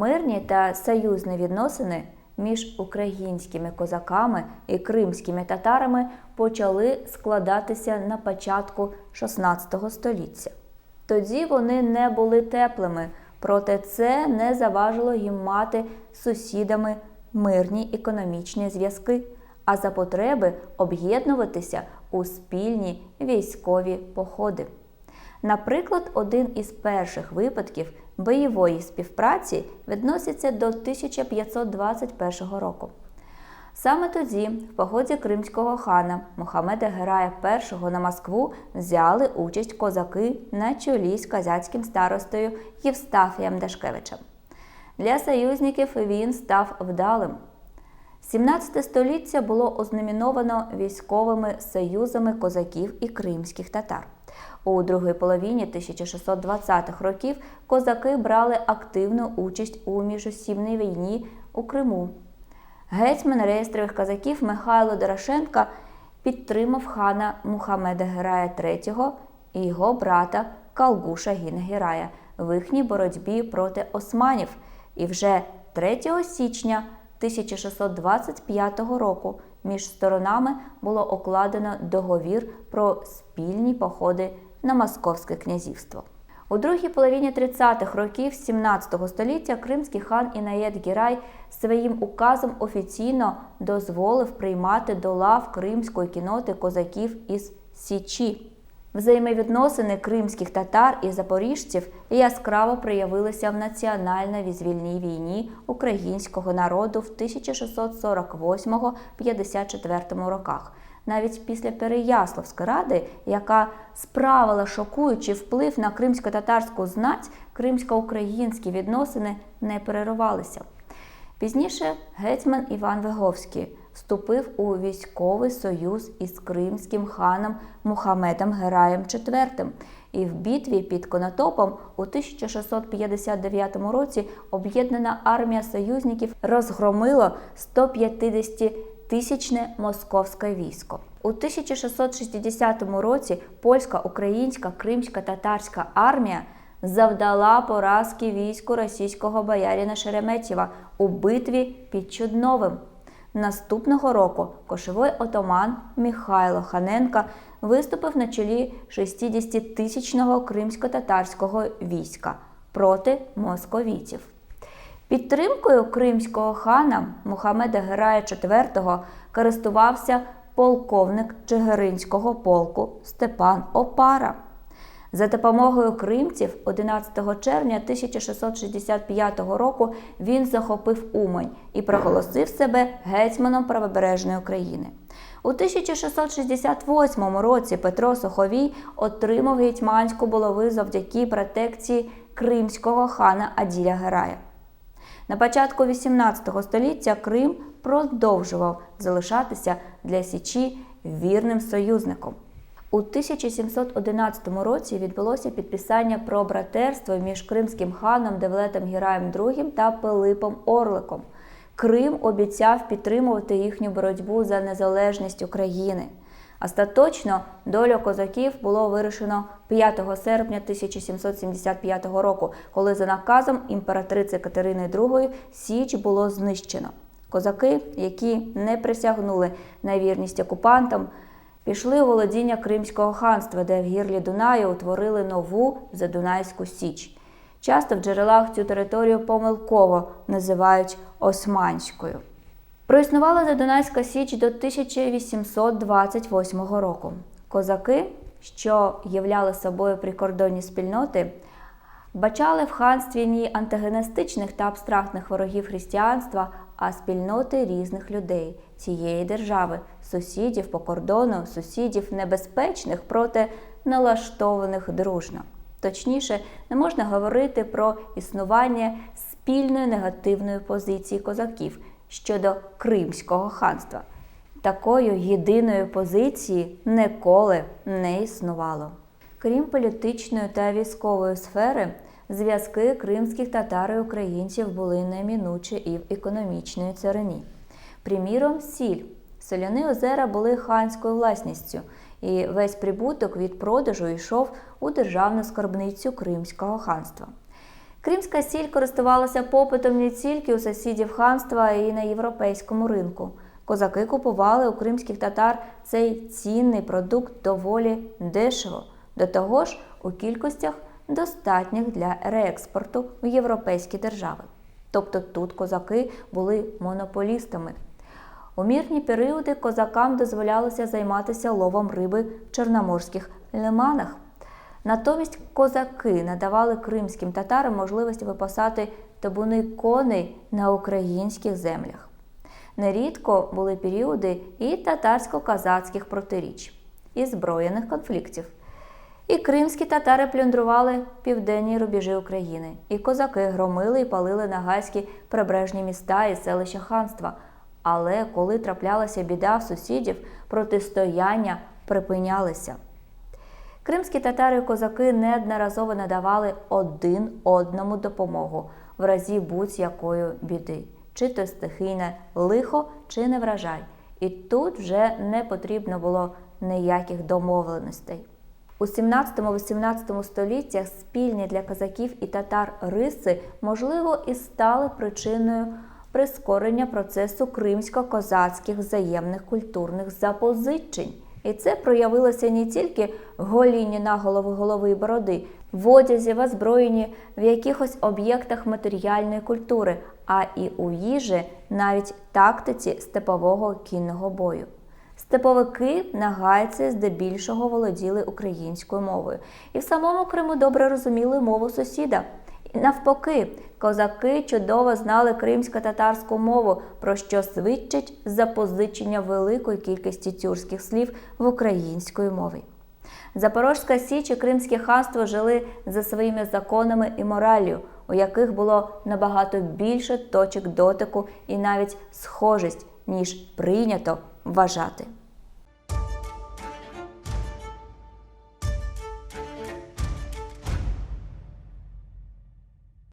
Мирні та союзні відносини між українськими козаками і кримськими татарами почали складатися на початку XVI століття. Тоді вони не були теплими, проте це не заважило їм мати з сусідами мирні економічні зв'язки, а за потреби об'єднуватися у спільні військові походи. Наприклад, один із перших випадків бойової співпраці відносяться до 1521 року. Саме тоді, в поході кримського хана Мухаммеда Герая І на Москву взяли участь козаки на чолі з козацьким старостою Євстафієм Дашкевичем. Для союзників він став вдалим. 17 століття було ознаменовано військовими союзами козаків і кримських татар. У другій половині 1620-х років козаки брали активну участь у міжосібній війні у Криму. Гетьман реєстрових козаків Михайло Дорошенка підтримав хана Мухаммеда Герая III і його брата Калгуша Гіна Герая в їхній боротьбі проти османів. І вже 3 січня 1625 року між сторонами було окладено договір про спільні походи на Московське князівство. У другій половині 30-х років 17 століття кримський хан Інаєт Гірай своїм указом офіційно дозволив приймати до лав кримської кіноти козаків із Січі. Взаємовідносини кримських татар і запоріжців яскраво проявилися в національно-візвільній війні українського народу в 1648-54 роках. Навіть після Переяславської ради, яка справила шокуючий вплив на кримсько-татарську знать, кримсько-українські відносини не перервалися. Пізніше гетьман Іван Виговський вступив у військовий союз із кримським ханом Мухамедом Гераєм IV. І в битві під Конотопом у 1659 році об'єднана армія союзників розгромила 150 тисячне московське військо. У 1660 році польська, українська, кримська, татарська армія завдала поразки війську російського боярина Шереметєва у битві під Чудновим. Наступного року кошовий отаман Михайло Ханенка виступив на чолі 60-тисячного кримсько-татарського війська проти московітів. Підтримкою кримського хана Мухаммеда Герая IV користувався полковник Чигиринського полку Степан Опара. За допомогою кримців 11 червня 1665 року він захопив Умань і проголосив себе гетьманом правобережної України. У 1668 році Петро Суховій отримав гетьманську булави завдяки протекції кримського хана Аділя Герая. На початку XVIII століття Крим продовжував залишатися для Січі вірним союзником. У 1711 році відбулося підписання про братерство між кримським ханом Девлетом Гіраєм II та Пилипом Орликом. Крим обіцяв підтримувати їхню боротьбу за незалежність України. Остаточно долю козаків було вирішено 5 серпня 1775 року, коли за наказом імператриці Катерини II Січ було знищено. Козаки, які не присягнули на вірність окупантам, пішли у володіння Кримського ханства, де в гірлі Дунаю утворили нову Задунайську Січ. Часто в джерелах цю територію помилково називають Османською. Проіснувала Задунайська Січ до 1828 року. Козаки, що являли собою прикордонні спільноти, бачали в ханстві ні антагоністичних та абстрактних ворогів християнства, а спільноти різних людей цієї держави, сусідів по кордону, сусідів небезпечних, проте налаштованих дружно. Точніше, не можна говорити про існування спільної негативної позиції козаків щодо Кримського ханства. Такої єдиної позиції ніколи не існувало. Крім політичної та військової сфери, зв'язки кримських татар і українців були немінучі і в економічній царині. Приміром, сіль. Соляні озера були ханською власністю, і весь прибуток від продажу йшов у державну скарбницю Кримського ханства. Кримська сіль користувалася попитом не тільки у сусідів ханства, а й на європейському ринку. Козаки купували у кримських татар цей цінний продукт доволі дешево, до того ж у кількостях достатніх для реекспорту в європейські держави. Тобто тут козаки були монополістами. У мірні періоди козакам дозволялося займатися ловом риби в чорноморських лиманах. Натомість козаки надавали кримським татарам можливість випасати табуни коней на українських землях. Нерідко були періоди і татарсько-казацьких протиріч, і збройних конфліктів. І кримські татари плюндрували південні рубежі України, і козаки громили і палили нагайські прибережні міста і селища ханства. Але коли траплялася біда в сусідів, протистояння припинялися. Кримські татари і козаки неодноразово надавали один одному допомогу в разі будь-якої біди, чи то стихійне лихо, чи не вражай. І тут вже не потрібно було ніяких домовленостей. У 17-18 століттях спільні для козаків і татар риси, можливо, і стали причиною прискорення процесу кримсько-козацьких взаємних культурних запозичень. І це проявилося не тільки в голінні на голову голови і бороди, в одязі, в озброєнні, в якихось об'єктах матеріальної культури, а і у їжі, навіть тактиці степового кінного бою. Степовики нагайці здебільшого володіли українською мовою, і в самому Криму добре розуміли мову сусіда. І навпаки, козаки чудово знали кримсько-татарську мову, про що свідчить запозичення великої кількості тюркських слів в української мові. Запорозька Січ і Кримське ханство жили за своїми законами і мораллю, у яких було набагато більше точок дотику і навіть схожість, ніж прийнято вважати.